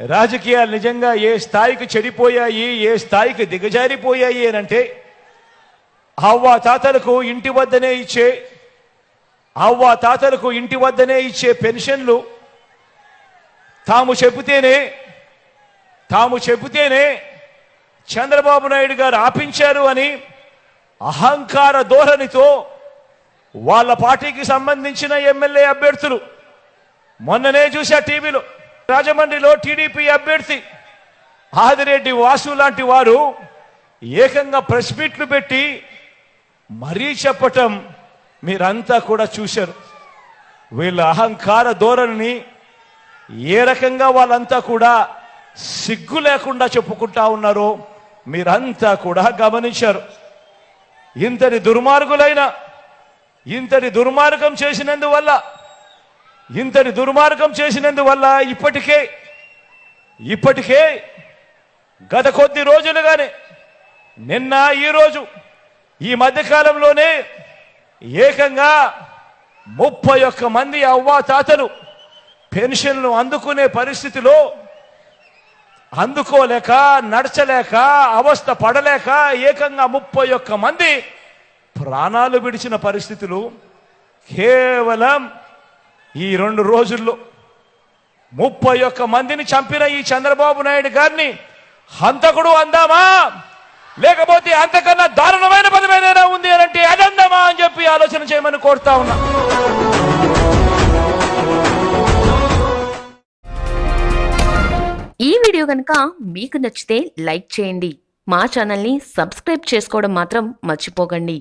రాజకీయాలు నిజంగా ఏ స్థాయికి చెడిపోయాయి ఏ స్థాయికి దిగజారిపోయాయి అనంటే అవ్వ తాతలకు ఇంటి వద్దనే ఇచ్చే అవ్వ తాతలకు ఇంటి వద్దనే ఇచ్చే పెన్షన్లు తాము చెబితేనే తాము చెబితేనే చంద్రబాబు నాయుడు గారు ఆపించారు అని అహంకార ధోరణితో వాళ్ళ పార్టీకి సంబంధించిన ఎమ్మెల్యే అభ్యర్థులు. మొన్ననే చూశా టీవీలో. రాజమండ్రిలో టీడీపీ అభ్యర్థి ఆదిరెడ్డి వాసు లాంటి వారు ఏకంగా ప్రెస్ మీట్లు పెట్టి మరీ చెప్పటం మీరంతా కూడా చూశారు. వీళ్ళ అహంకార ధోరణిని ఏ రకంగా వాళ్ళంతా కూడా సిగ్గు లేకుండా చెప్పుకుంటా ఉన్నారో మీరంతా కూడా గమనించారు. ఇంతటి దుర్మార్గులైన ఇంతటి దుర్మార్గం చేసినందువల్ల ఇంతటి దుర్మార్గం చేసినందువల్ల ఇప్పటికే ఇప్పటికే గత కొద్ది రోజులుగానే నిన్న ఈరోజు ఈ మధ్యకాలంలోనే ఏకంగా ముప్పై ఒక్క మంది అవ్వాతాతలు పెన్షన్లు అందుకునే పరిస్థితిలో అందుకోలేక నడచలేక అవస్థ పడలేక ఏకంగా ముప్పై ఒక్క మంది ప్రాణాలు విడిచిన పరిస్థితులు కేవలం ఈ రెండు రోజుల్లో ముప్పై ఒక్క మందిని చంపిన ఈ చంద్రబాబు నాయుడు గారిని హంతకుడు అందామా? లేకపోతే అంతకన్నా దారుణమైన పదమైనా ఉంది అని అంటే అదందామా అని చెప్పి ఆలోచన చేయమని కోరుతా ఉన్నా. ఈ వీడియో కనుక మీకు నచ్చితే లైక్ చేయండి. మా ఛానల్ని సబ్స్క్రైబ్ చేసుకోవడం మాత్రం మర్చిపోకండి.